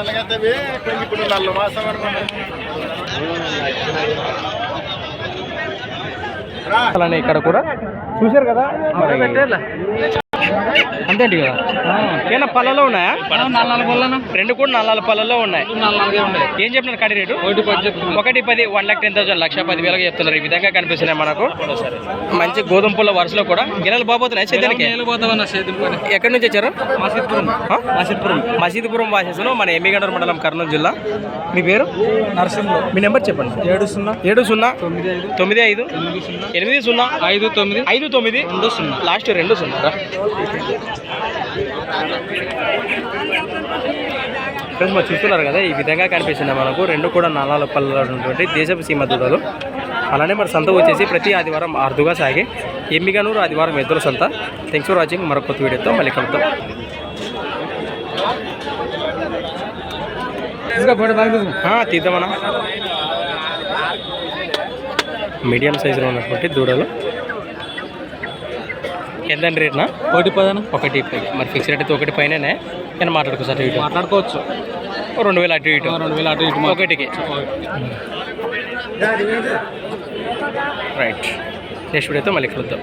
తెల్లగత్తవి ఇప్పుడు నల్ల మాసం అలానే ఇక్కడ కూడా చూశారు కదా అంతేంటి కదా? ఏమన్నా పళ్ళలో ఉన్నాయా? రెండు కూడా నల్లాల పళ్ళలో ఉన్నాయి. ఏం చెప్తున్నారు కడి రేటు? ఒకటి పది వన్ లాక్ టెన్ థౌసండ్ లక్ష పది వేలకు చెప్తున్నారు. ఈ విధంగా కనిపిస్తున్నాయి మనకు. మంచి గోధుమ పుల్ల వరుసలో కూడా. గిన్నెలు బాబోతున్నాయి సేద్యానికి ఎక్కడి నుంచి వచ్చారు? మసీద్పురం. మసీద్పురం. వాసేసులో మన ఎమ్మిగండూరు మండలం కర్నూలు జిల్లా. మీ పేరు? నరసింహలో మీ నెంబర్ చెప్పండి. ఏడు సున్నా. ఏడు సున్నా. తొమ్మిది ఐదు. తొమ్మిది ఐదు. ఎనిమిది సున్నా. ఐదు తొమ్మిది. ఐదు తొమ్మిది. రెండు సున్నా. లాస్ట్ రెండు సున్నా. ఫ్రెండ్స్ మరి చూస్తున్నారు కదా ఈ విధంగా కనిపిస్తుంది మనకు. రెండు కూడా నాలుగు పళ్ళలో ఉన్నటువంటి దేశపు సీమ దూడలు. అలానే మరి సంత వచ్చేసి ప్రతి ఆదివారం అరుదుగా సాగి. ఎమ్మిగనూరు ఆదివారం ఎద్దుల సంత. థ్యాంక్స్ ఫర్ వాచింగ్ మరొక కొత్త వీడియోతో మళ్ళీ కలుద్దాం. తీద్దామన్నా. మీడియం సైజులో ఉన్నటువంటి దూడలు. ఎంతండి రేట్నా ఒకటి పదన? ఒకటి పై మరి ఫిక్స్ రేట్ అయితే ఒకటి పైననే? నేను మాట్లాడుకో సార్ ఇటు. మాట్లాడుకోవచ్చు. రెండు వేలు అటు ఇటు. రెండు వేల అటు ఇటు ఒకటికి. రైట్. నెక్స్ట్ వీడియోతో మళ్ళీ కలుద్దాం.